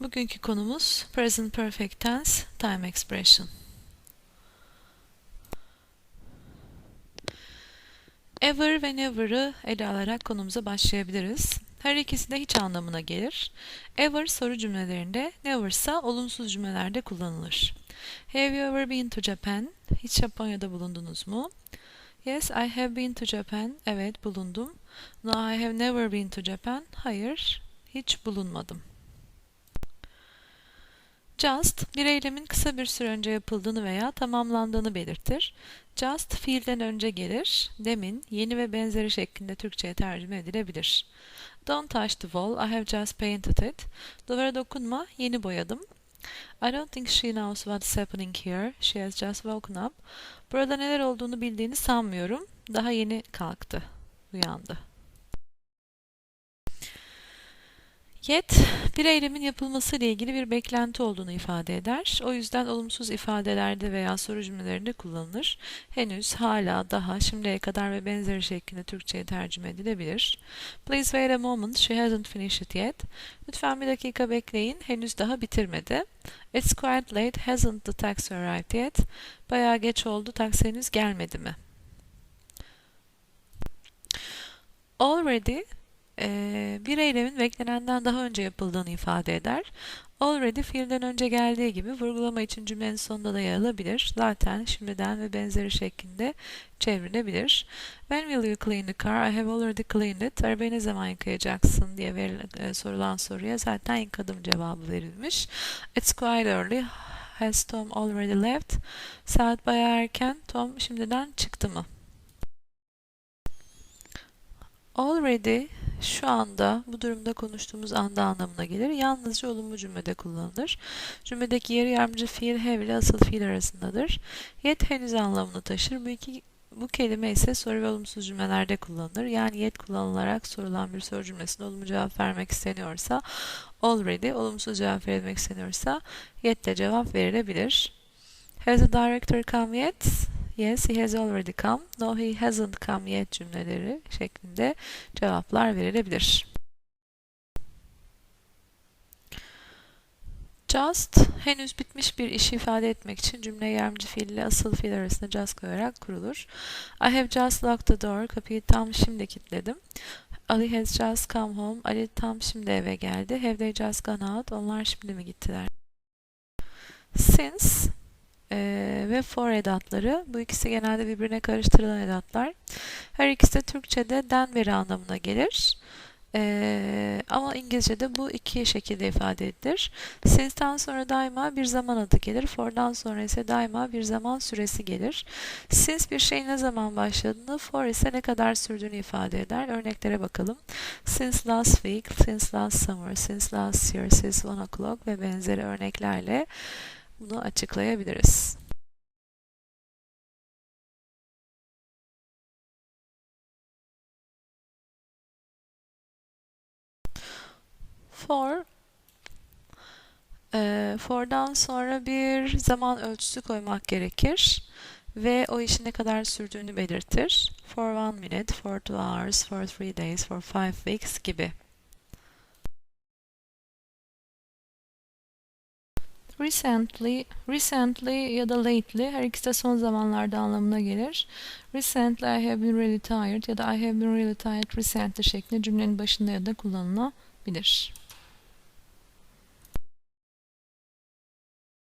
Bugünkü konumuz present perfect tense time expression. Ever ve never'ı ele alarak konumuza başlayabiliriz. Her ikisi de hiç anlamına gelir. Ever soru cümlelerinde, never ise olumsuz cümlelerde kullanılır. Have you ever been to Japan? Hiç Japonya'da bulundunuz mu? Yes, I have been to Japan. Evet, bulundum. No, I have never been to Japan. Hayır, hiç bulunmadım. Just, bir eylemin kısa bir süre önce yapıldığını veya tamamlandığını belirtir. Just, fiilden önce gelir. Demin, yeni ve benzeri şeklinde Türkçe'ye tercüme edilebilir. Don't touch the wall, I have just painted it. Duvara dokunma, yeni boyadım. I don't think she knows what's happening here. She has just woken up. Burada neler olduğunu bildiğini sanmıyorum. Daha yeni kalktı, uyandı. Yet, bir eylemin yapılması ile ilgili bir beklenti olduğunu ifade eder. O yüzden olumsuz ifadelerde veya soru cümlelerinde kullanılır. Henüz, hala, daha, şimdiye kadar ve benzeri şeklinde Türkçe'ye tercüme edilebilir. Please wait a moment, she hasn't finished it yet. Lütfen bir dakika bekleyin, henüz daha bitirmedi. It's quite late, hasn't the taxi arrived yet? Bayağı geç oldu, taksi henüz gelmedi mi? Already e, bir eylemin beklenenden daha önce yapıldığını ifade eder. Already fiilden önce geldiği gibi vurgulama için cümlenin sonunda da yer. Zaten, şimdiden ve benzeri şeklinde çevrilebilir. When will you clean the car? I have already cleaned it. Arabayı ne zaman yıkayacaksın diye verilen, e, sorulan soruya zaten yıkadım cevabı verilmiş. It's quite early. Has Tom already left? Saat bayağı erken. Tom şimdiden çıktı mı? Already şu anda bu durumda konuştuğumuz anda anlamına gelir. Yalnızca olumlu cümlede kullanılır. Cümledeki yeri yardımcı fiil have ile asıl fiil arasındadır. Yet henüz anlamını taşır. Bu iki bu kelime ise soru ve olumsuz cümlelerde kullanılır. Yani yet kullanılarak sorulan bir soru cümlesine olumlu cevap vermek isteniyorsa already, olumsuz cevap verilmek isteniyorsa yet de cevap verilebilir. Has the director come yet? Yes, he has already come. No, he hasn't come yet cümleleri şeklinde cevaplar verilebilir. Just, henüz bitmiş bir işi ifade etmek için cümle yardımcı fiil ile asıl fiil arasında just koyarak kurulur. I have just locked the door. Kapıyı tam şimdi kilitledim. Ali has just come home. Ali tam şimdi eve geldi. Have they just gone out? Onlar şimdi mi gittiler? Since ee, ve for edatları. Bu ikisi genelde birbirine karıştırılan edatlar. Her ikisi de Türkçe'de den beri anlamına gelir. Ee, ama İngilizce'de bu iki şekilde ifade edilir. Since'den sonra daima bir zaman adı gelir. For'dan sonra ise daima bir zaman süresi gelir. Since bir şeyin ne zaman başladığını, for ise ne kadar sürdüğünü ifade eder. Örneklere bakalım. Since last week, since last summer, since last year, since one o'clock ve benzeri örneklerle bunu açıklayabiliriz. For e, for'dan sonra bir zaman ölçüsü koymak gerekir ve o işin ne kadar sürdüğünü belirtir. For one minute, for two hours, for three days, for five weeks gibi. Recently, recently ya da lately her ikisi de son zamanlarda anlamına gelir. Recently I have been really tired ya da I have been really tired recently şeklinde cümlenin başında ya da kullanılabilir.